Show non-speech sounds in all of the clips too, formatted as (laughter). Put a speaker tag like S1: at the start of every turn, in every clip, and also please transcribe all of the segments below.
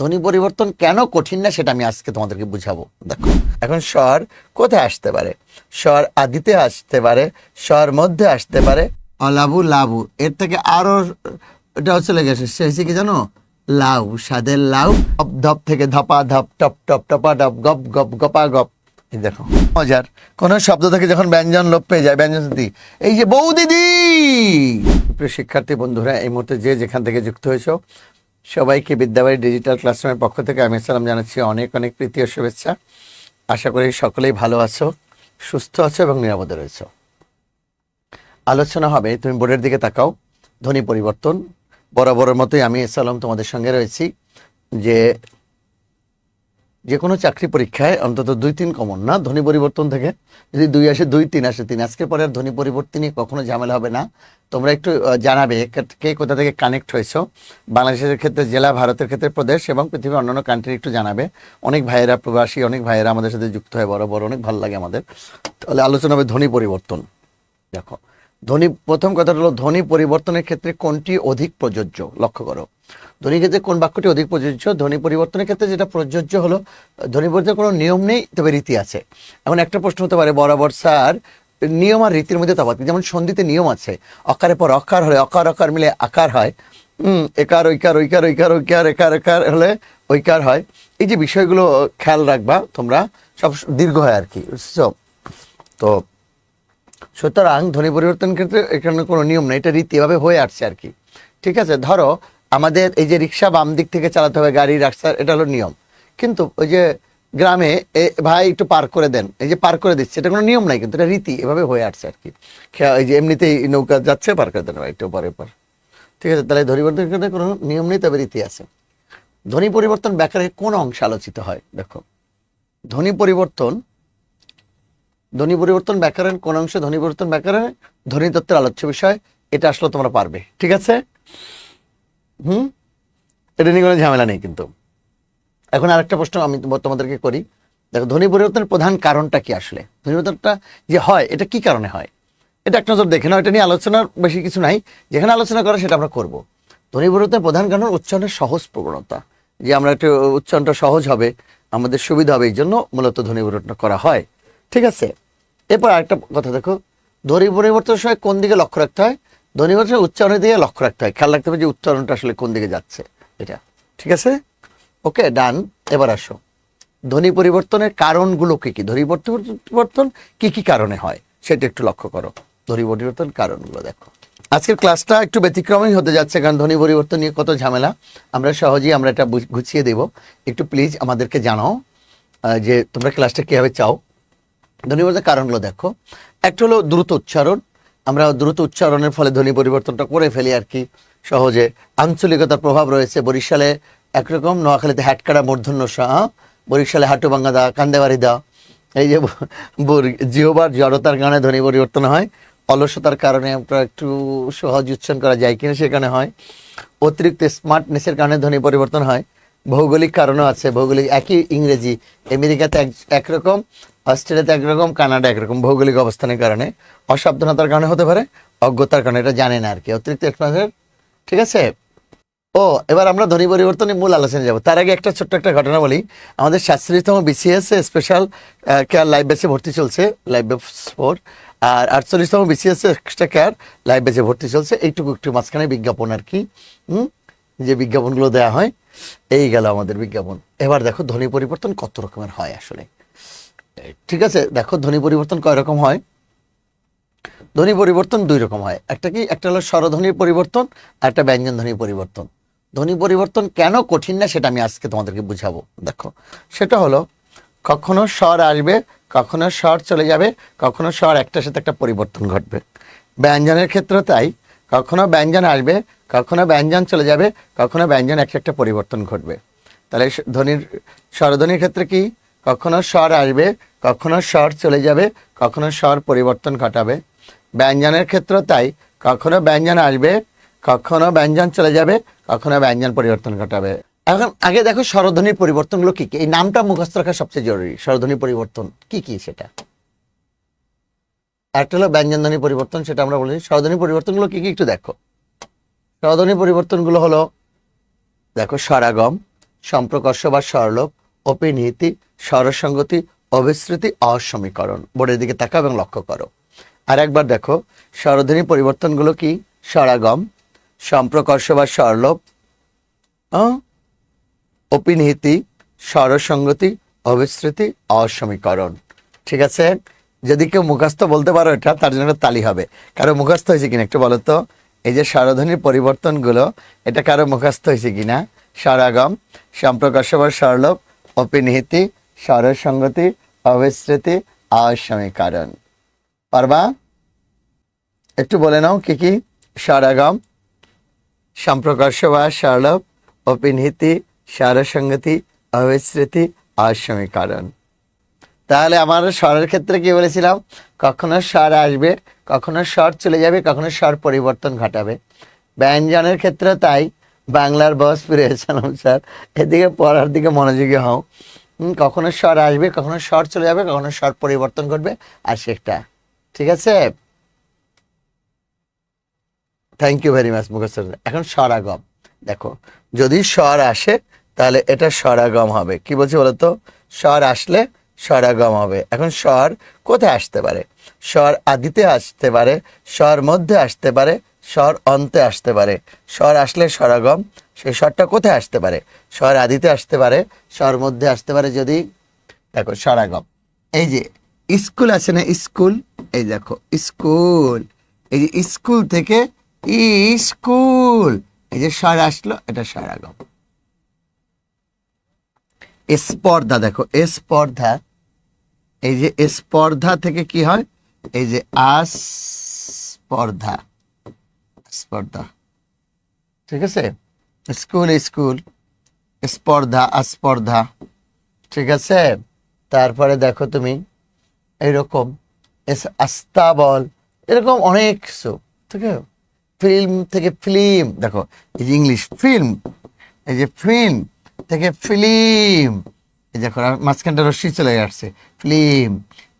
S1: ধ্বনি পরিবর্তন কেন কঠিন না সেটা আমি আজকে তোমাদেরকে বুঝাবো। দেখো, এখন স্বর কোথায় আসতে পারে? স্বর আদিতে আসতে পারে, স্বর মধ্যে আসতে পারে। অলাবু লাবু, এর থেকে আরও, এটা চলে গেছে, সে হয়েছে কি জানো? লাউ, স্বাদের লাউ, ধপ থেকে ধপা ধপ, টপ টপ টপা টপ, গপ গপ গপা গপ। দেখো, মজার। কোন শব্দ থেকে যখন ব্যঞ্জন লোপ পেয়ে যায়, ব্যঞ্জন শ্রুতি এই যে বউ দিদি! প্রিয় শিক্ষার্থী বন্ধুরা, এই মুহূর্তে যে যেখান থেকে যুক্ত হয়েছো সবাইকে বিদ্যাবাড়ি ডিজিটাল ক্লাসরুমের পক্ষ থেকে আমি সালাম জানাচ্ছি অনেক অনেক প্রীতি ও শুভেচ্ছা। আশা করি সকলেই ভালো আছো, সুস্থ আছো এবং নিরাপদে রয়েছো। আলোচনা হবে, তুমি বোর্ডের দিকে তাকাও, ধ্বনি পরিবর্তন। বরাবরের মতোই আমি সালাম তোমাদের সঙ্গে রয়েছি যে যে কোনো চাকরি পরীক্ষায় অন্তত দুই তিন কমন, না? ধ্বনি পরিবর্তন থেকে। যদি দুই আসে, দুই তিন আসে, তিন। আজকের পরে আর ধ্বনি পরিবর্তন নিয়ে কখনো ঝামেলা হবে না। তোমরা একটু জানাবে কে- কে কোথা থেকে কানেক্ট হয়েছো। বাংলাদেশের ক্ষেত্রে, জেলা, ভারতের ক্ষেত্রে, প্রদেশ এবং পৃথিবীর অন্যান্য কান্ট্রি একটু জানাবে। অনেক ভাইয়েরা প্রবাসী, অনেক ভাইয়েরা আমাদের সাথে যুক্ত হয় বড় বড় অনেক ভালো লাগে আমাদের। তাহলে আলোচনা হবে ধ্বনি পরিবর্তন। দেখো ধ্বনি, প্রথম কথাটা হলো ধ্বনি পরিবর্তনের ক্ষেত্রে কোনটি অধিক প্রযোজ্য? লক্ষ্য করো। ধ্বনি ক্ষেত্রে কোন বাক্যটি অধিক প্রযোজ্য? ধ্বনি পরিবর্তনের ক্ষেত্রে যেটা প্রযোজ্য হলো, ধ্বনি পরিবর্তনের কোনো নিয়ম নেই, তবে রীতি আছে। এমন একটা প্রশ্ন হতে পারে, বরাবর স্যার, নিয়ম আর রীতির মধ্যে তফাৎ যেমন সন্ধিতে নিয়ম আছে অকারের পর অকার হলে অকার অকার মিলে আকার হয়, হুম, একার, ঐকার ঐকার ঐকার ঐকার, একার একার হলে ঐকার হয়। এই যে বিষয়গুলো খেয়াল রাখবা তোমরা, সব দীর্ঘ হয় আর কি, বুঝছ? তো সুতরাং ধ্বনি পরিবর্তন ক্ষেত্রে এখানে কোনো নিয়ম নেই, এটা রীতি এভাবে হয়ে আসছে আর কি। ঠিক আছে, ধরো আমাদের এই যে রিক্সা বাম দিক থেকে চালাতে হবে, গাড়ি, রাস্তা, এটা হলো নিয়ম। কিন্তু ওই যে গ্রামে এ ভাই একটু পার করে দেন, এই যে পার করে দিচ্ছে, এটা কোনো নিয়ম নাই, কিন্তু এটা রীতি এভাবে হয়ে আসছে আর কি। এই যে এমনিতেই নৌকা যাচ্ছে, পার করে দেন ভাই, একটু পরে পর। ঠিক আছে, তাহলে ধ্বনি পরিবর্তন ক্ষেত্রে কোনো নিয়ম নেই, তবে রীতি আছে। ধ্বনি পরিবর্তন ব্যাকরণের কোন অংশে আলোচিত হয়, দেখো। ধ্বনি পরিবর্তন ধ্বনি পরিবর্তন ব্যাকরণ, কোন অংশে ধ্বনি পরিবর্তন ব্যাকরণ ধ্বনি তত্ত্বের আলোচ্য বিষয়, এটা আসলে তোমরা পারবে, ঠিক আছে? হুম? এটা নিয়ে কোনো ঝামেলা নেই কিন্তু। এখন আরেকটা প্রশ্ন আমি তোমাদেরকে করি। দেখো, ধ্বনি পরিবর্তনের প্রধান কারণটা কি আসলে? ধ্বনি পরিবর্তনটা যে হয়, এটা কি কারণে হয়? এটা এক নজর দেখে নাও, এটা নিয়ে আলোচনার বেশি কিছু নাই। যেখানে আলোচনা করে সেটা আমরা করব। ধ্বনি পরিবর্তনের প্রধান কারণ উচ্চারণের সহজ প্রবণতা। যে আমরা একটু, উচ্চারণটা সহজ হবে, আমাদের সুবিধা হবে, এই জন্য মূলত ধ্বনি পরিবর্তন করা হয়। ঠিক আছে। এরপর আরেকটা কথা দেখো। ধ্বনি পরিবর্তনের সময় কোন দিকে লক্ষ্য রাখতে হয়? ধ্বনি পরিবর্তনের উচ্চারণের দিকে লক্ষ্য রাখতে হয়। খেয়াল রাখতে হবে যে উচ্চারণটা আসলে কোন দিকে যাচ্ছে। এটা। ঠিক আছে? ওকে, ডান। এবার আসো। ধ্বনি পরিবর্তনের কারণগুলো কি কি? ধ্বনি পরিবর্তন কি কি কারণে হয়? সেটা একটু লক্ষ্য করো। ধ্বনি পরিবর্তন কারণগুলো দেখো। আজকের ক্লাসটা একটু ব্যতিক্রমই হতে যাচ্ছে, কারণ ধ্বনি পরিবর্তন নিয়ে কত ঝামেলা। আমরা সহজেই আমরা এটা গুছিয়ে দেব। একটু প্লিজ আমাদেরকে জানাও যে তোমরা ক্লাসটা কীভাবে চাও। ধ্বনি পরিবর্তনের কারণগুলো দেখো। একটা হলো দ্রুত উচ্চারণ। আমরা দ্রুত উচ্চারণের ফলে ধ্বনি পরিবর্তনটা করে ফেলি আর কি। সহজে আঞ্চলিকতার প্রভাব রয়েছে। বরিশালে একরকম, নোয়াখালীতে হ্যাটকাড়া মূর্ধন্য শাহ বরিশালে হাটুবাঙ্গা দা, কান্দেবাড়ি দা। এই যে জিহবার জড়তার কারণে ধ্বনি পরিবর্তন হয়। অলসতার কারণে আমরা একটু সহজ উচ্চারণ করা যায় কিনা সেখানে হয়। অতিরিক্ত স্মার্টনেসের কারণে ধ্বনি পরিবর্তন হয়। ভৌগোলিক কারণও আছে। ভৌগোলিক একই ইংরেজি। আমেরিকাতে এক একরকম অস্ট্রেলিয়াতে একরকম, কানাডা একরকম, ভৌগোলিক অবস্থানের কারণে। অসাবধানতার কারণে হতে পারে, অজ্ঞতার কারণে, এটা জানে না আর কি। অতিরিক্ত ঠিক আছে? ও, এবার আমরা ধ্বনি পরিবর্তনের মূল আলোচনা যাব। তার আগে একটা ছোট্ট একটা ঘটনা বলি। আমাদের সাতচল্লিশতম বিসিএস স্পেশাল কেয়ার লাইভ বেসে ভর্তি চলছে লাইভ বেস ফোর আর আটচল্লিশতম বিসিএস এক্সট্রা কেয়ার লাইভ বেসে ভর্তি চলছে। এইটুকু একটু মাঝখানে বিজ্ঞাপন আর কি। হুম? যে বিজ্ঞাপনগুলো দেওয়া হয়, এই গেল আমাদের বিজ্ঞাপন। এবার দেখো ধ্বনি পরিবর্তন কত রকমের হয় আসলে। ঠিক আছে, দেখো ধ্বনি পরিবর্তন কয় রকম হয়? ধ্বনি পরিবর্তন দুই রকম হয়। একটা কি? একটা হলো স্বরধ্বনির পরিবর্তন আর একটা ব্যঞ্জন ধ্বনির পরিবর্তন। ধ্বনি পরিবর্তন কেন কঠিন না সেটা আমি আজকে তোমাদেরকে বুঝাবো। দেখো, সেটা হলো কখনো স্বর আসবে, কখনো স্বর চলে যাবে, কখনো স্বর একটার সাথে একটা পরিবর্তন ঘটবে। ব্যঞ্জনের ক্ষেত্রে তাই। কখনো ব্যঞ্জন আসবে, কখনো ব্যঞ্জন চলে যাবে, কখনো ব্যঞ্জন একটা একটা পরিবর্তন ঘটবে। তাহলে ধ্বনির, স্বরধ্বনির ক্ষেত্রে কি? কখনো স্বর আসবে কখনো স্বর চলে যাবে, কখনো স্বর পরিবর্তন ঘটাবে। ব্যঞ্জনের ক্ষেত্রে তাই, কখনো ব্যঞ্জন আসবে, কখনো ব্যঞ্জন চলে যাবে, কখনো ব্যঞ্জন পরিবর্তন ঘটাবে। এখন আগে দেখো স্বরধ্বনির পরিবর্তনগুলো কি কি? এই নামটা মুখস্থ রাখা সবচেয়ে জরুরি স্বরধ্বনির পরিবর্তন কি কি সেটা? একটা হলো ব্যঞ্জন ধ্বনি পরিবর্তন, সেটা আমরা বলি। স্বরধ্বনি পরিবর্তনগুলো কি কি একটু দেখো। স্বরধ্বনি পরিবর্তনগুলো হলো, দেখো স্বরাগম সম্প্রকর্ষ বা স্বরলোপ অপিনিহিতি স্বরসঙ্গতি অবিস্মৃতি অসমীকরণ। বোর্ডের দিকে তাকাও এবং লক্ষ্য করো। আর একবার দেখো, স্বরধ্বনি পরিবর্তনগুলো কি? স্বরাগম, সম্প্রকর্ষ বা স্বরলোপ অপিনিহিতি স্বরসঙ্গতি, অবিস্মৃতি, অসমীকরণ। ঠিক আছে? যদি কেউ মুখস্থ বলতে পারো এটা, তার জন্য তালি হবে। কারও মুখস্থ হয়েছে কিনা একটু বলো তো? এই যে স্বরধ্বনির পরিবর্তনগুলো, এটা কারও মুখস্থ হয়েছে কিনা? স্বরাগম, সম্প্রকর্ষ বা স্বরলোপ অপিনিহিতি স্বরসঙ্গতি অবিস্মৃতি অসমীকরণ। পারবা? একটু বলে নাও কি কি? স্বরাগম, সম্প্রকর্ষ বা স্বরলোপ অপিনহিতি স্বরসঙ্গতি অবিস্মৃতি, অসমীকরণ। তাহলে আমার স্বরের ক্ষেত্রে কি বলেছিলাম? কখনো স্বর আসবে, কখনো স্বর চলে যাবে, কখনো স্বর পরিবর্তন ঘটাবে। ব্যঞ্জনের ক্ষেত্রে তাই, বাংলার বস ফিরে এসেছিলাম স্যার, এদিকে পড়ার দিকে মনোযোগী হও। কখনো স্বর আসবে, কখনো স্বর চলে যাবে, কখনো স্বর পরিবর্তন করবে আর সেটা ঠিক আছে? থ্যাংক ইউ ভেরি মাচ মুখস্থ। এখন স্বরাগম। দেখো, যদি স্বর আসে, তাহলে এটা স্বরাগম হবে। কি বলছি বলতো? স্বর আসলে স্বরাগম হবে এখন স্বর কোথায় আসতে পারে? স্বর আদিতে আসতে পারে, স্বর মধ্যে আসতে পারে, স্বর অন্তে আসতে পারে। স্বর আসলে স্বরাগম, সেই স্বরটা কোথায় আসতে পারে? স্বর আদিতে আসতে পারে, স্বর মধ্যে আসতে পারে যদি, দেখো স্বরাগম। এই যে স্কুল আছে না স্কুল? এই দেখো, স্কুল। এই যে স্কুল থেকে স্কুল। এই যে স্বর আসলো, এটা স্বরাগম। স্পর্ধা, দেখো স্পর্ধা এই যে স্পর্ধা থেকে কি হয়? এই যে আস্পর্ধা। স্পর্ধা ঠিক আছে? School school. স্পর্ধা, আস্পর্ধা। ঠিক আছে? তারপরে দেখো তুমি এইরকম এস- আস্তাবল, এরকম অনেক কিছু। ঠিক আছে? ফিল্ম থেকে ফিল্ম, দেখো, এই যে ইংলিশ, ফিল্ম। এই যে ফিল্ম থেকে ফিল্ম। এই দেখো মাঝখানটা রশ্মি চলে আসছে। ফিল্ম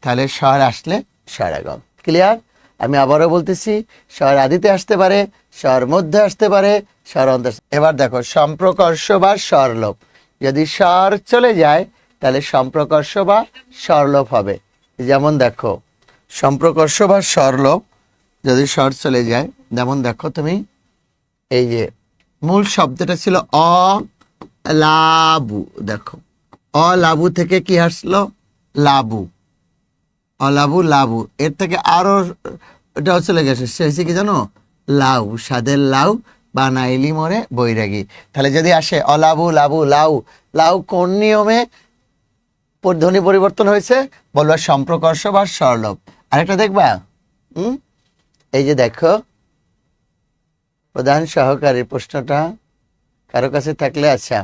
S1: তাহলে স্বর আসলে স্বরাগম ক্লিয়ার? আমি আবারও বলতেছি, স্বর আদিতে আসতে পারে, স্বর মধ্যে আসতে পারে, স্বর অন্ত এবার দেখো, সম্প্রকর্ষ বা স্বরলোপ। যদি স্বর চলে যায়, তাহলে সম্প্রকর্ষ বা স্বরলোপ হবে। যেমন দেখো, সম্প্রকর্ষ বা স্বরলোপ যদি স্বর চলে যায়, যেমন দেখো তুমি, এই যে মূল শব্দটা ছিল অ লাবু দেখো অ লাবু থেকে কি আসলো? লাবু। অলাবু, লাবু। এর থেকে আরও, এটাও চলে গেছে। সে কি জানো? লাউ। সাদের লাউ বানাইলি মরে বৈরাগী। তাহলে যদি আসে অলাবু, লাবু, লাউ লাউ কোন নিয়মে ধ্বনি পরিবর্তন হয়েছে? বলবা সম্প্রকর্ষ বা স্বরলোপ। আরেকটা দেখবা। হুম? এই যে দেখো, প্রধান সহকারী প্রশ্নটা কারও কাছে থাকলে আচ্ছা।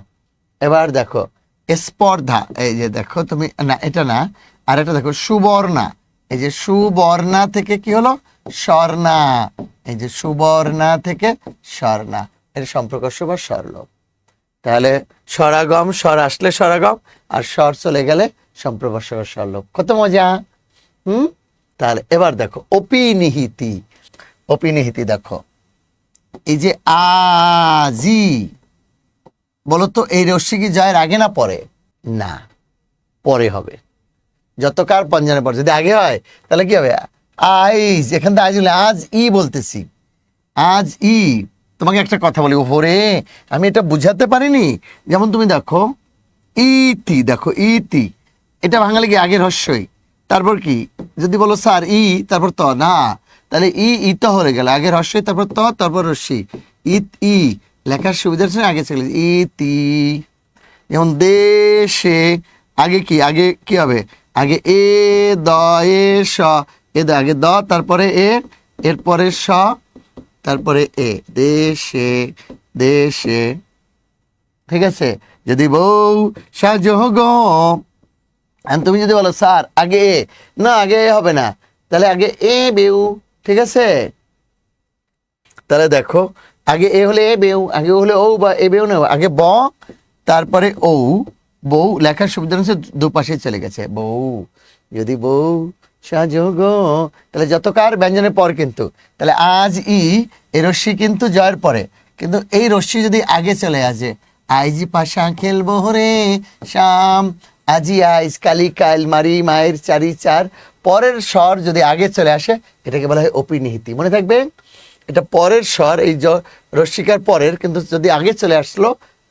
S1: এবার দেখো স্পর্ধা, এই যে দেখো তুমি, না, এটা না, আর এটা দেখো সুবর্ণা, এই যে সুবর্ণা থেকে কি হলো? স্বর্ণা, এই যে সুবর্ণা থেকে স্বর্ণা এটা সম্প্রকর্ষ বা স্বরলোপ তাহলে স্বরাগম, স্বর আসলে স্বরাগম, আর স্বর চলে গেলে বা স্বরলোপ কত মজা, হুম? তাহলে এবার দেখো, অপিনিহিতি অপিনিহিতি দেখো। এই যে আজি বলতো, এই রশ্মি কি জয়ের আগে না পরে? না, পরে হবে। যতকার পঞ্জানের পর, যদি আগে হয়, তাহলে কি হবে? আইজ, এখান থেকে আজ আজ ই বলতেছি। আজ ই, তোমাকে একটা কথা বলি। ওপরে আমি এটা বুঝাতে পারিনি। যেমন তুমি দেখো, ইতি দেখো, ইতি। এটা বাঙালি কি আগের হস্যই? তারপর কি? যদি বলো, স্যার, ই, তারপর ত, না। তাহলে ই ইত হয়ে গেল। আগের হস্যই, তারপর ত, তারপর রস্যি ইত, ই। লেখার সুবিধার জন্য আগে চলে ইতি। যেমন দেশে আগে কি? আগে কি হবে? আগে এ, দ, এ, স। এ দ, আগে দ, তারপরে এ, এরপরে স, তারপরে এ। দেশে দেশে। ঠিক আছে? যদি বউ আর তুমি যদি বলো, স্যার, আগে এ। না, আগে এ হবে না। তাহলে আগে এ বেউ। ঠিক আছে? তাহলে দেখো আগে এ হলে এ বেউ, আগে ও হলে ও বা এ বেউ না আগে ব, তারপরে ও বউ, লেখার সুবিধা হচ্ছে দুপাশে চলে গেছে, বউ। যদি বউ সাজগ তাহলে যতকার ব্যঞ্জনের পর কিন্তু, তাহলে আজ ই এই রশ্মি কিন্তু জয়ের পরে, কিন্তু এই রশ্মি যদি আগে চলে আসে, আইজি পাশা খেলব রে শাম, আজি আইজ কালি কাইল মারি মায়ের চারি চার, পরের স্বর যদি আগে চলে আসে, এটাকে বলা হয় অপিনিহিতি, মনে থাকবে? এটা পরের স্বর, এই জ রস্মিকার পরের, কিন্তু যদি আগে চলে আসলো,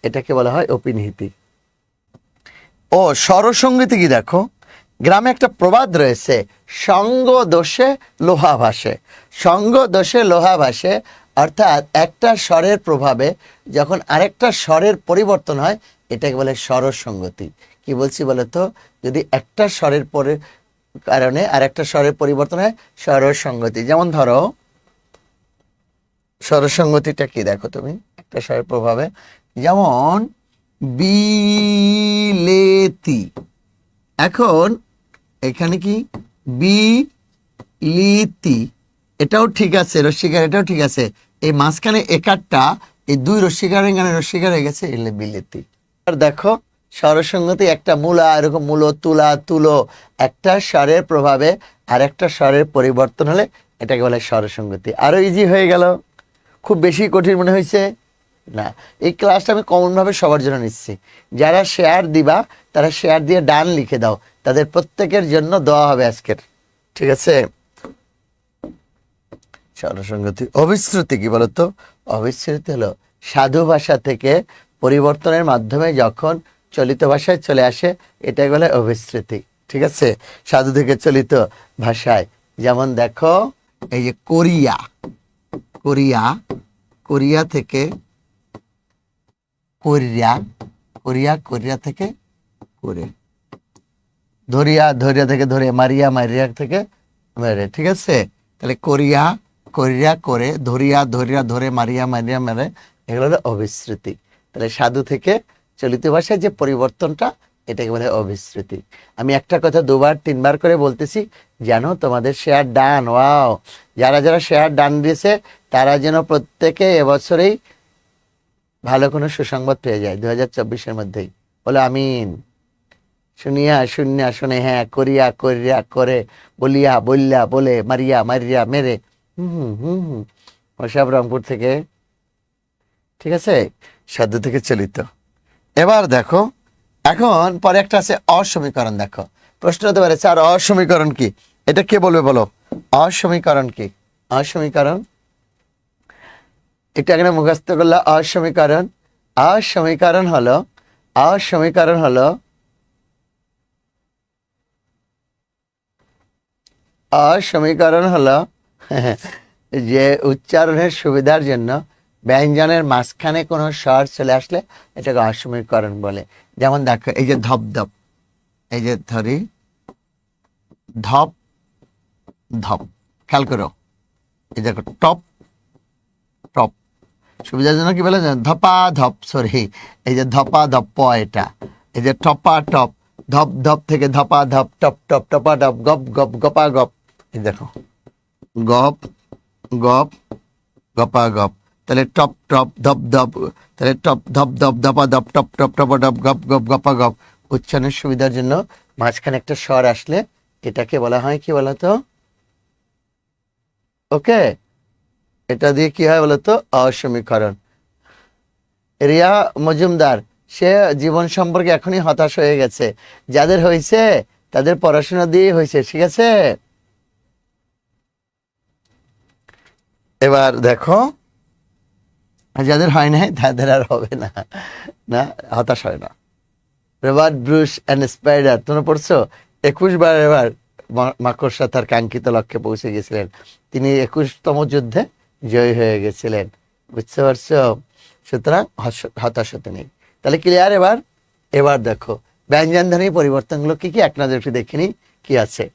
S1: এটাকে বলা হয় অপিনিহিতি। ও স্বরসঙ্গীতে কি দেখো? গ্রামে একটা প্রবাদ রয়েছে সঙ্গ দোষে লোহা ভাসে। সঙ্গ দোষে লোহা ভাসে, অর্থাৎ একটা স্বরের প্রভাবে যখন আরেকটা স্বরের পরিবর্তন হয়, এটাকে বলে স্বরসঙ্গতি। কি বলছি বলো তো যদি একটা স্বরের পরে, কারণে আরেকটা স্বরের পরিবর্তন হয়, স্বরসঙ্গতি। যেমন ধরো স্বরসঙ্গতিটা কি দেখো তুমি? একটা স্বরের প্রভাবে যেমন, বিলেতি। এখন, এখানে কি? বি লিতি এটাও ঠিক আছে রস্বীকার এটাও ঠিক আছে। এই মাঝখানে একারটা, এই দুই রস্বীকারের এখানে রস্বীকার হয়ে গেছে, এলে বিলেতি। আর দেখো, স্বরসঙ্গতি একটা মূলা, এরকম মূলো, তুলা, তুলো, একটা স্বরের প্রভাবে আর একটা স্বরের পরিবর্তন হলে এটাকে বলে স্বরসঙ্গতি। আরও ইজি হয়ে গেল। খুব বেশি কঠিন মনে হয়েছে? না। এই ক্লাসটা আমি কমনভাবে সবার জন্য নিচ্ছি। যারা শেয়ার দিবা, তারা শেয়ার দিয়ে ডান লিখে দাও। তাদের প্রত্যেকের জন্য দেওয়া হবে আজকের। ঠিক আছে? স্বরসঙ্গতি। অবিশ্রুতি কি বলতো? অবিশ্রুতি হলো সাধু ভাষা থেকে পরিবর্তনের মাধ্যমে যখন চলিত ভাষায় চলে আসে এটাই বলে অবিশ্রুতি। ঠিক আছে? সাধু থেকে চলিত ভাষায়। যেমন দেখো, এই যে কোরিয়া। কোরিয়া কোরিয়া থেকে কোরিয়া কোরিয়া কোরিয়া থেকে করে। ধরিয়া ধরিয়া থেকে ধরে, মারিয়া মারিয়া থেকে মেরে ঠিক আছে? তাহলে কোরিয়া কোরিয়া করে, ধরিয়া ধরিয়া ধরে, মারিয়া মারিয়া মেরে এগুলো হলো অবিশ্রুতি তাহলে সাধু থেকে চলিত ভাষায় যে পরিবর্তনটা, এটাকে বলে অবিশ্রুতি আমি একটা কথা দুবার, তিনবার করে বলতেছি, জানো, তোমাদের শেয়ার ডান ওয়াও যারা যারা শেয়ার ডান দিয়েছে তারা যেন প্রত্যেকে এবছরেই ভালো কোনো সুসংবাদ পেয়ে যায় দু হাজার চব্বিশের মধ্যেই। বলে, আমিন। শুনিয়া শুনিয়া শুনে হ্যাঁ করিয়া করিয়া, করে, বলিয়া বললা বলে, মারিয়া মারিয়া, মেরে। হুম হুম হুম রংপুর থেকে, ঠিক আছে? সাধু থেকে চলিত। এবার দেখো, এখন পরে একটা আছে অসমীকরণ, দেখো। প্রশ্ন হতে পারে, স্যার, অসমীকরণ কি? এটা কে বলবে বলো? অসমীকরণ কি? অসমীকরণ এটা এখানে মুখস্থ করলে অসমীকরণ অসমীকরণ হলো অসমীকরণ হলো অসমীকরণ হলো, (laughs) যে উচ্চারণের সুবিধার জন্য ব্যঞ্জনের মাঝখানে কোনো স্বর চলে আসলে এটাকে অসমীকরণ বলে। যেমন দেখো, এই যে ধপধপ এই যে ধরি, ধপ ধপ, খেয়াল করো, এই দেখো, টপ সুবিধার জন্য কি বলে? ধপা ধপ সরি এই যে ধপা ধপ প এটা। এই যে টপা টপ ধপ ধপ থেকে ধপা ধপ, টপ টপ, টপা টপ, গপ গপ, গপা গপ। এই দেখো। গপ গপ, গপা গপ। তাহলে টপ টপ, ধপ ধপ। তাহলে টপ ধপ ধপ, ধপা ধপ, টপ টপ, টপা টপ, গপ গপ, গপা গপ। উচ্চারণের সুবিধার জন্য মাঝখানে একটা স্বর আসলে এটাকে বলা হয় কি বলতো? ওকে? এটা দিয়ে কি হয় বলতো? অসমীকরণ। রিয়া মজুমদার, সে জীবন সম্পর্কে এখনই হতাশ হয়ে গেছে। যাদের হয়েছে, তাদের পড়াশোনা দিয়ে হয়েছে, ঠিক আছে? এবার দেখো, যাদের হয় নাই, তাদের আর হবে না। না, হতাশ হয় না। রবার্ট ব্রুশ অ্যান্ড স্পাইডার তোমরা পড়ছো? একুশ বার এবার মাকড়সা তার কাঙ্ক্ষিত লক্ষ্যে পৌঁছে গেছিলেন। তিনি একুশতম যুদ্ধে জয়ী হয়ে গেছিলেন। বুঝতে পারছ? সুতরাং হস- হতাশ হতে নেই। তাহলে ক্লিয়ার এবার? এবার দেখো ব্যঞ্জনধ্বনি পরিবর্তনগুলো কি কি? এক নজর একটু দেখে নিই কি আছে।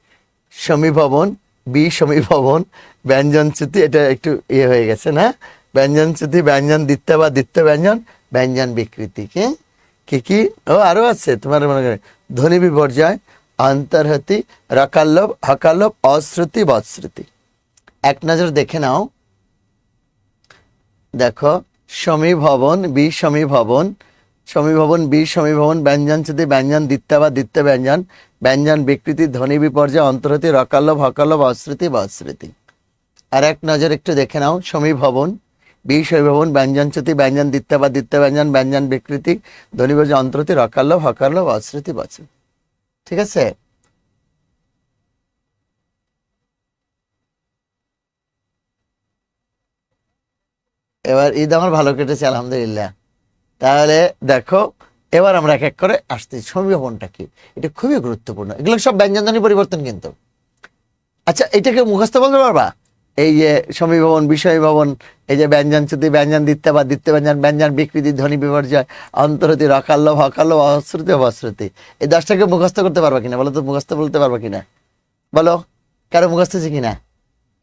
S1: সমীভবন, বি সমীভবন ব্যঞ্জনচ্যুতি এটা একটু ইয়ে হয়ে গেছে না? ব্যঞ্জনচ্যুতি ব্যঞ্জন দিত্য বা দিত্য ব্যঞ্জন ব্যঞ্জন বিকৃতি, কি? কি কি? ও, আরও আছে, তোমার মনে করে। ধ্বনি বিপর্যয়, অন্তর্হতি রকাল্লভ হকাল্লভ অশ্রুতি বৎশ্রুতি এক নজর দেখে নাও। দেখো, সমীভবন বি সমীভবন সমীভবন বি সমীভবন ব্যঞ্জন চ্যুতি ব্যঞ্জন দিত্যা বা দিত্য ব্যঞ্জন ব্যঞ্জন বিকৃতি, ধ্বনি বিপর্যয়, অন্তর্হতি রকাল্লভ হকাল্লভ অশ্রুতি বৎশ্রুতি আর এক নজর একটু দেখে নাও, সমীভবন বিষয় ভবন ব্যঞ্জন চ্যুতি ব্যঞ্জন দিত্য বা দিত্য ব্যঞ্জন ব্যঞ্জন বিকৃতি ধ্বনিবর্জ অন্তরতি রকাল্য হকাল্য অশ্রুতি বচন ঠিক আছে? এবার ঈদ আমার ভালো কেটেছে, আলহামদুলিল্লাহ। তাহলে দেখো, এবার আমরা এক এক করে আসতে সমীভবনটা কি? এটা খুবই গুরুত্বপূর্ণ। এগুলো সব ব্যঞ্জনধ্বনি পরিবর্তন কিন্তু। আচ্ছা এটাকে মুখস্থ বলতে পারবা? এই যে সমীভবন বিষয় ভবন, এই যে ব্যঞ্জন চ্যুতি, ব্যঞ্জন দিত্য বা দিত্য ব্যঞ্জন ব্যঞ্জন বিকৃতি, ধ্বনি বিপর্যয় অন্তরতি রকাল্য, ভকাল্য, অশ্রুতি অশ্রুতি এই দশটাকে মুখস্থ করতে পারবা কিনা? বলো তো, মুখস্থ বলতে পারবা কিনা? বলো, কারও মুখস্থ আছে কিনা?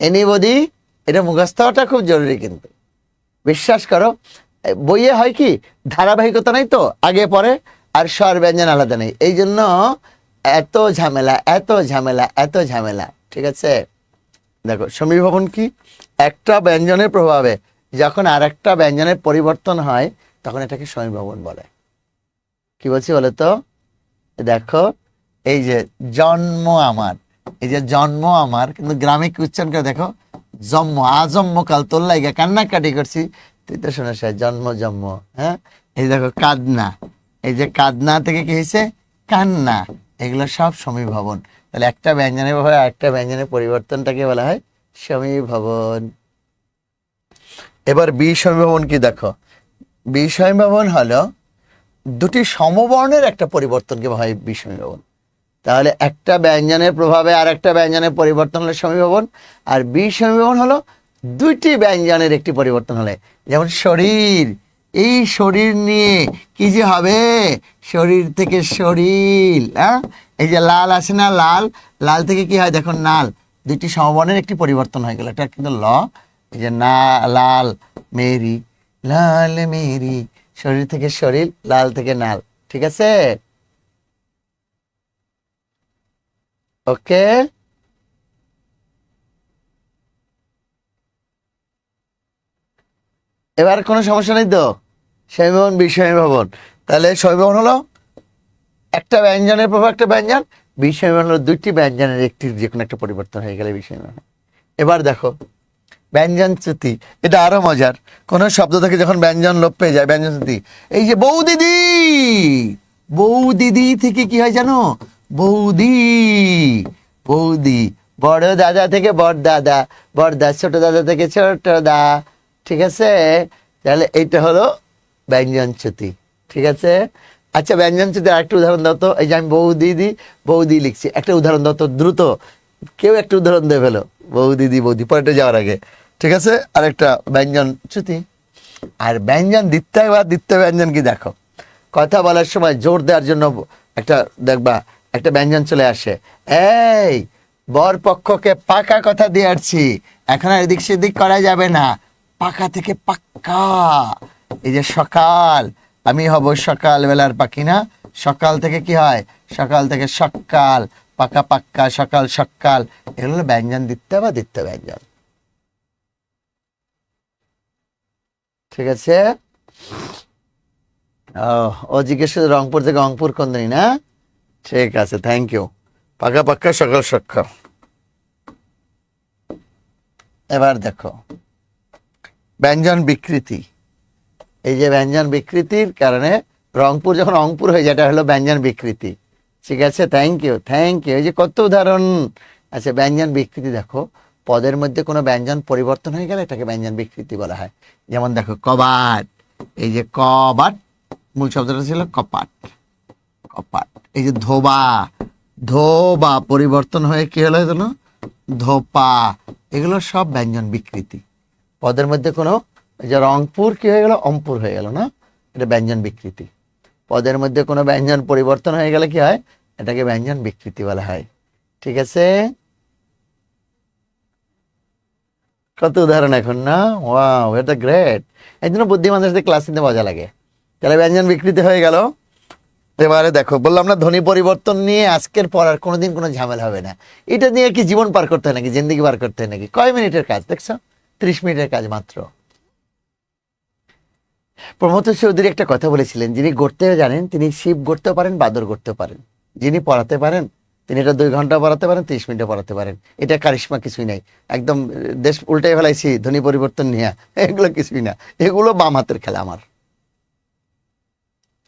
S1: এনিবডি এটা মুখস্থ হওয়াটা খুব জরুরি কিন্তু। বিশ্বাস করো বইয়ে হয় কি, ধারাবাহিকতা নাই তো, আগে পরে, আর স্বর ব্যঞ্জন আলাদা নেই। এই জন্য এত ঝামেলা এত ঝামেলা এত ঝামেলা, ঠিক আছে? দেখো সমীভবন কি? একটা ব্যঞ্জনের প্রভাবে যখন আর একটা ব্যঞ্জনের পরিবর্তন হয়, তখন এটাকে সমীভবন বলে। কি বলছি বলে তো? দেখো, এই যে জন্ম আমার, এই যে জন্ম আমার, কিন্তু গ্রামে কি উচ্চারণ করে দেখো? জন্ম আজন্ম কাল তোর লাইগা কান্নাকাটি করছি। তুই তো শোনো স্যার জন্ম জন্ম হ্যাঁ? এই দেখো, কাদনা। এই যে কাদনা থেকে কি হয়েছে? কান্না। এগুলো সব সমীভবন তাহলে একটা ব্যঞ্জনের ভাবে একটা ব্যঞ্জনের পরিবর্তনটাকে বলা হয় সমীভবন এবার বি সমীভবন কি দেখো? বি সমীভবন হলো দুটি সমবর্ণের একটা পরিবর্তনকে বলা হয় বি সমীভবন তাহলে একটা ব্যঞ্জনের প্রভাবে আর একটা ব্যঞ্জনের পরিবর্তন হলে সমীভবন, আর বি সমীভবন হলো দুইটি ব্যঞ্জনের একটি পরিবর্তন হলে। যেমন শরীর, এই শরীর নিয়ে কি যে হবে? শরীর থেকে শরীর হ্যাঁ? এই যে লাল আছে না লাল? লাল থেকে কি হয়? দেখো নাল। দুইটি সমবর্ণের একটি পরিবর্তন হয়ে গেল। এটা কিন্তু ল। এই যে না, লাল, মেরি লাল, মেরি। শরীর থেকে শরীর লাল থেকে নাল। ঠিক আছে? ওকে? এবার কোনো সমস্যা নেই তো? সমীভবন বিষয় ভবন। তাহলে সমীভবন হলো একটা ব্যঞ্জনের প্রভাব, একটা ব্যঞ্জন। বিষয় হলো দুইটি ব্যঞ্জনের একটি যে কোনো একটা পরিবর্তন হয়ে গেলে বিষয় এবার দেখো, ব্যঞ্জন চ্যুতি এটা আরও মজার। কোন শব্দ থেকে যখন ব্যঞ্জন লোপ পেয়ে যায়, ব্যঞ্জন চ্যুতি এই যে বউ দিদি বউ দিদি থেকে কি হয় জানো? বৌদি বৌদি, বড় দাদা থেকে বড় দাদা, বড় দা ছোট দাদা থেকে ছোট দা ঠিক আছে? তাহলে এইটা হলো ব্যঞ্জন চ্যুতি, ঠিক আছে? আচ্ছা ব্যঞ্জন চ্যুতির আরেকটা উদাহরণ দাও তো। এই যে আমি বউ দিদি বৌদি লিখছি। একটা উদাহরণ দাও তো দ্রুত। কেউ একটা উদাহরণ দেবে ফেলো। দিদি বৌদি পরেটা যাওয়ার আগে। ঠিক আছে? আরেকটা ব্যঞ্জন চ্যুতি। আর ব্যঞ্জন দিতে বা দিতে ব্যঞ্জন কি দেখো? কথা বলার সময় জোর দেওয়ার জন্য একটা দেখবা একটা ব্যঞ্জন চলে আসে। এই বর পক্ষকে পাকা কথা দিয়ে আসছি। এখন আর এদিক সেদিক করা যাবে না। পাকা থেকে পাক্কা। এই যে সকাল, আমি হব সকাল বেলার পাখি না? সকাল থেকে কি হয়? সকাল থেকে সকাল, পাকা পাক্কা, সকাল সকাল। এগুলো হলো ব্যঞ্জন দিতে বা দিতে ব্যঞ্জন। ঠিক আছে? ও জিজ্ঞেস রংপুর থেকে রংপুর কন্দনি না ঠিক আছে থ্যাংক ইউ পাকা পাক্কা সকাল সকাল এবার দেখো, ব্যঞ্জন বিকৃতি। এই যে ব্যঞ্জন বিকৃতির কারণে রংপুর, যখন রংপুর হয়ে যায়, এটা হলো ব্যঞ্জন বিকৃতি। ঠিক আছে থ্যাংক ইউ থ্যাংক ইউ এই যে কত উদাহরণ আচ্ছা ব্যঞ্জন বিকৃতি দেখো, পদের মধ্যে কোনো ব্যঞ্জন পরিবর্তন হয়ে গেলে এটাকে ব্যঞ্জন বিকৃতি বলা হয়। যেমন দেখো, কবাট। এই যে কবাট, মূল শব্দটা ছিল কপাট কপাট। এই যে ধোবা ধোবা পরিবর্তন হয়ে কি হলো হলো ধোপা, এগুলো সব ব্যঞ্জন বিকৃতি। পদের মধ্যে কোনো যে রংপুর কি হয়ে গেল? অম্পুর হয়ে গেল না? এটা ব্যঞ্জন বিকৃতি। পদের মধ্যে কোনো ব্যঞ্জন পরিবর্তন হয়ে গেলে কি হয়? এটাকে ব্যঞ্জন বিকৃতি বলা হয়। ঠিক আছে? কত উদাহরণ এখন না? ওয়াও এটা গ্রেট এই জন্য বুদ্ধিমানদের ক্লাস নিতে মজা লাগে। তাহলে ব্যঞ্জন বিকৃতি হয়ে গেল। এবারে দেখো, বললাম না ধ্বনি পরিবর্তন নিয়ে আজকের পর আর কোনোদিন কোনো ঝামেলা হবে না। এটা নিয়ে কি জীবন পার করতে হয় নাকি? জিন্দিগি পার করতে হয় নাকি? কয় মিনিটের কাজ দেখছ? ত্রিশ মিনিটের কাজ মাত্র। প্রমোদ চৌধুরী একটা কথা বলেছিলেন, যিনি গড়তে জানেন, তিনি শিব গড়তেও পারেন, বাদর গড়তেও পারেন। যিনি পড়াতে পারেন, তিনি এটা দুই ঘণ্টা পড়াতে পারেন, তিরিশ মিনিটে পড়াতে পারেন। এটা কারিশমা কিছুই নাই। একদম দেশ উল্টাই ফেলাইছি ধ্বনি পরিবর্তন নিয়ে। এগুলো কিছুই না। এগুলো বাম হাতের খেলা আমার।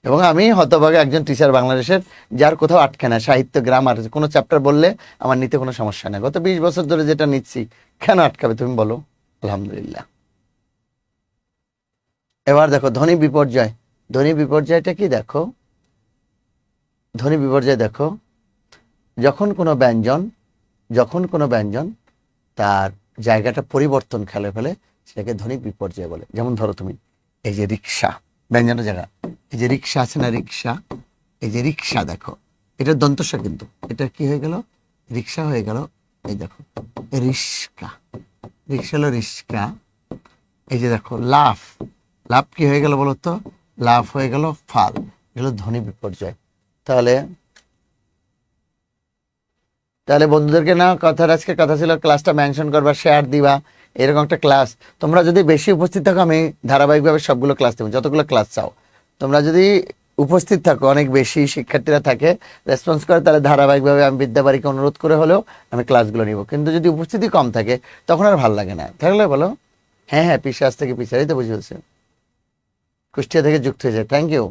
S1: এবং আমি হতভাগে একজন টিচার বাংলাদেশের, যার কোথাও আটকে না সাহিত্য গ্রামার কোনো চ্যাপ্টার বললে আমার নিতে কোনো সমস্যা নেই। গত বিশ বছর ধরে যেটা নিচ্ছি, কেন আটকাবে তুমি বলো? আলহামদুলিল্লাহ। এবার দেখো ধনী বিপর্যয়। ধনী বিপর্যয়টা কি দেখো? ধনী বিপর্যয় দেখো, যখন কোনো ব্যঞ্জন, যখন কোনো ব্যঞ্জন তার জায়গাটা পরিবর্তন খেলে ফেলে, সেটাকে ধনী বিপর্যয় বলে। যেমন ধরো তুমি, এই যে রিক্সা ব্যঞ্জনের জায়গা। এই যে রিক্সা আছে না রিক্সা? এই যে রিক্সা দেখো, এটা দন্তস্ব কিন্তু। এটা কি হয়ে গেল? রিক্সা হয়ে গেল। এই দেখো রিস্কা রিক্সা হলো রিস্কা এই যে দেখো, লাফ। লাভ কি হয়ে গেল বলো তো? লাভ হয়ে গেল ফাল। এগুলো ধ্বনি বিপর্যয়। তাহলে তাহলে বন্ধুদেরকে না কথার আজকে কথা ছিল ক্লাসটা মেনশন করবা শেয়ার দিবা। এরকম একটা ক্লাস তোমরা যদি বেশি উপস্থিত থাকো, আমি ধারাবাহিকভাবে সবগুলো ক্লাস দেবো। যতগুলো ক্লাস চাও। তোমরা যদি উপস্থিত থাকো, অনেক বেশি শিক্ষার্থীরা থাকে রেসপন্স করে, তাহলে ধারাবাহিকভাবে আমি বিদ্যাবাড়িকে অনুরোধ করে হলেও আমি ক্লাসগুলো নিব। কিন্তু যদি উপস্থিতি কম থাকে, তখন আর ভালো লাগে না। থাকলে বলো? হ্যাঁ হ্যাঁ পিসে আজ থেকে পিছিয়ে তো বুঝে বলছে কুষ্টিয়া থেকে যুক্ত হয়েছে থ্যাংক ইউ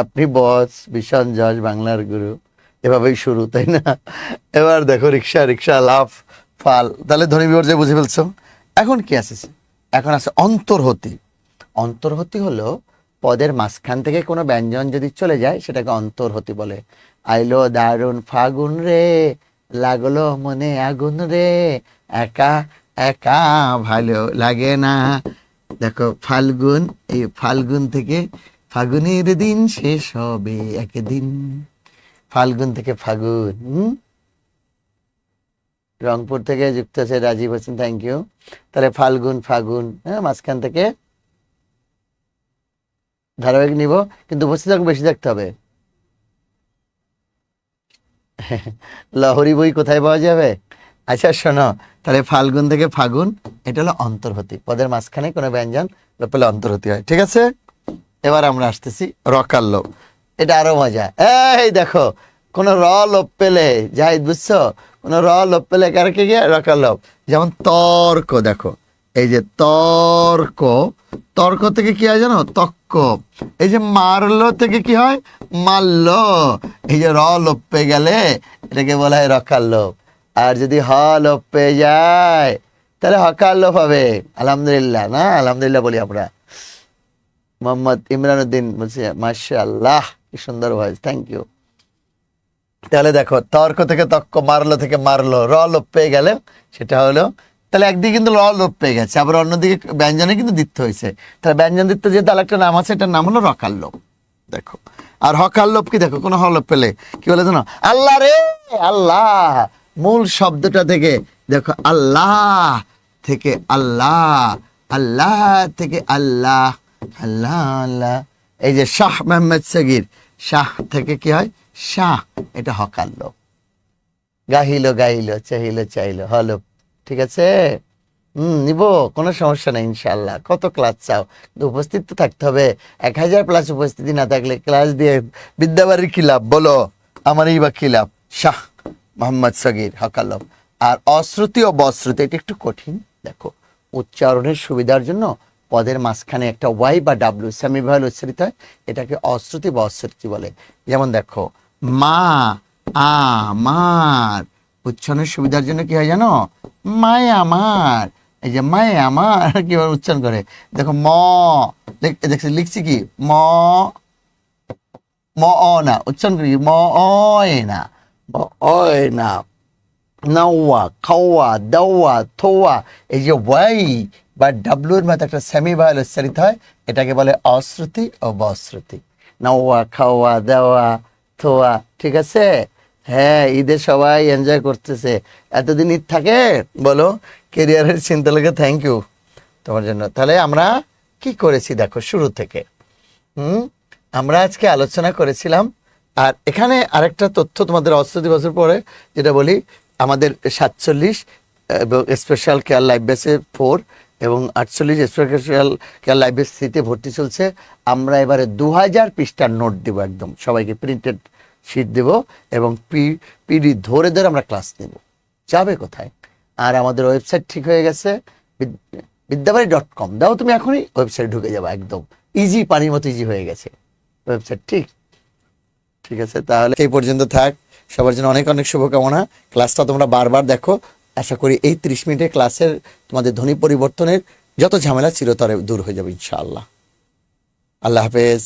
S1: আপনি বস ভীষণ জজ, বাংলার গুরু। এভাবেই শুরু, তাই না? এবার দেখো, রিক্সা রিক্সা লাভ ফাল তাহলে ধ্বনি বিপর্যয় বুঝে ফেলছো। এখন কি আছে? এখন আছে অন্তর্হতি অন্তর্হতি হলো পদের মাঝখান থেকে কোনো ব্যঞ্জন যদি চলে যায়, সেটাকে অন্তর্হতি বলে। আইলো দারুণ ফাগুন রে, লাগল মনে আগুন রে, একা একা ভালো লাগে না। দেখো ফাল্গুন, এই ফাল্গুন থেকে ফাগুনের দিন শেষ হবে একদিন। ফাল্গুন থেকে ফাগুন? রংপুর থেকে যুক্ত আছে রাজীব হোসেন থ্যাংক ইউ তাহলে ফাল্গুন, ফাগুন হ্যাঁ মাঝখান থেকে ধারাবাহিক নিব, কিন্তু উপস্থিত থাকবে বেশি থাকতে হবে। (laughs) লহরি বই কোথায় পাওয়া যাবে? আচ্ছা শোনো, তাহলে ফাল্গুন থেকে ফাগুন, এটা হলো অন্তর্হতি পদের মাঝখানে কোনো ব্যঞ্জন পেলে অন্তর্হতি হয়, ঠিক আছে? এবার আমরা আসতেছি রকার লোপ এটা আরও মজা। এই দেখো কোন র লোপ পেলে যাই বুঝছ? কোন র লোপ পেলে কারকে গিয়ে? রকার লোপ। যেমন তর্ক, দেখো। এই যে তর্ক তর্ক থেকে কি হয় জানো? তক্ক। এই যে মারলো থেকে কি হয়? মারল। এই যে র লোপ পেয়ে গেলে এটাকে বলা হয় রকার লোপ। আর যদি হ লোপ পেয়ে যায়, তাহলে হকার লোপ হবে। আলহামদুলিল্লাহ, না? আলহামদুলিল্লাহ বলি আমরা। মোহাম্মদ ইমরান উদ্দিন বলছে মাসা আল্লাহ কি সুন্দর ভয়েস থ্যাংক ইউ তাহলে দেখো, তর্ক থেকে তক্ক মারলো থেকে মারলো, র লোপ পেয়ে গেলে সেটা হলো, তাহলে একদিকে কিন্তু র লোপ পেয়ে গেছে, আবার অন্যদিকে ব্যঞ্জনে কিন্তু দিতে হয়েছে। তাহলে ব্যঞ্জন দিতে যে তাহলে একটা নাম আছে, এটার নাম হলো রকার লোপ। দেখো, আর হকার লোপ কি দেখো, কোনো হলোপ পেলে কি বলে জানো? আল্লাহ রে, আল্লাহ, মূল শব্দটা থেকে দেখো, আল্লাহ থেকে আল্লাহ আল্লাহ থেকে আল্লাহ আল্লাহ আল্লাহ। এই যে শাহ মোহাম্মদ সগির, শাহ থেকে কি হয়? শাহ, এটা হকার লোপ গাহিল গাইল চাহিল চাইল হলো, ঠিক আছে? হুম, নিব, কোনো সমস্যা নেই ইনশাল্লাহ কত ক্লাস চাও? উপস্থিত তো থাকতে হবে। এক হাজার প্লাস উপস্থিতি না থাকলে ক্লাস দিয়ে বিদ্যাবাড়ির কি বলো, আমারই বা কি লাভ? শাহ, মোহাম্মদ সগির হকালব আর অশ্রুতি ও বশ্রুতি, এটা একটু কঠিন। দেখো, উচ্চারণের সুবিধার জন্য পদের মাঝখানে একটা ওয়াই বা ডাব্লিউ সেমিভাল উচ্চারিত হয়। এটাকে অশ্রুতি বা অশ্রুতি বলে। যেমন দেখো মা আমার উচ্চারণের সুবিধার জন্য কি হয় জানো? মায় আমার। এই যে মায় আমার (laughs) কীভাবে উচ্চারণ করে? দেখো ম দেখছি, লিখছি কি? ম ম, অ, না। উচ্চারণ করি ম অয় না। অয় না। নাওয়া, খাওয়া, দাওয়া, থোয়া। এই যে ওয়াই বা ডাব্লুর মতো একটা সেমি ভায়াল উচ্চারিত হয়। এটাকে বলে অশ্রুতি ও বশ্রুতি। নাওয়া, খাওয়া, দেওয়া থোয়া, ঠিক আছে? হ্যাঁ ঈদে সবাই এনজয় করতেছে। এতদিন ঈদ থাকে? বলো কেরিয়ারের চিন্তা লেগে থ্যাংক ইউ তোমার জন্য। তাহলে আমরা কি করেছি দেখো, শুরু থেকে। হুম? আমরা আজকে আলোচনা করেছিলাম, আর এখানে আরেকটা তথ্য তোমাদের অস্ত্র বছর পরে, যেটা বলি, আমাদের সাতচল্লিশ এবং স্পেশাল কেয়ার লাইফ বেসে ফোর এবং আটচল্লিশ স্পেশাল কেয়ার লাইব্রেরি সিতে ভর্তি চলছে। আমরা এবারে দু হাজার পৃষ্ঠার নোট দেবো একদম। সবাইকে প্রিন্টেড শিট দেব এবং পি, পিডি ধরে ধরে আমরা ক্লাস নেব। যাবে কোথায়? আর আমাদের ওয়েবসাইট ঠিক হয়ে গেছে, বিদ- বিদ্যাবাড়ি ডট কম দাও তুমি এখনই ওয়েবসাইট ঢুকে যাবে একদম। ইজি পানির মতো ইজি হয়ে গেছে। ওয়েবসাইট ঠিক? ঠিক আছে, তাহলে এই পর্যন্ত থাক। সবার জন্য অনেক অনেক শুভকামনা। ক্লাসটা তোমরা বারবার দেখো। আশা করি এই ত্রিশ মিনিটের ক্লাসের তোমাদের ধ্বনি পরিবর্তনের যত ঝামেলা চিরতরে দূর হয়ে যাবে, ইনশাআল্লাহ। আল্লাহ হাফেজ।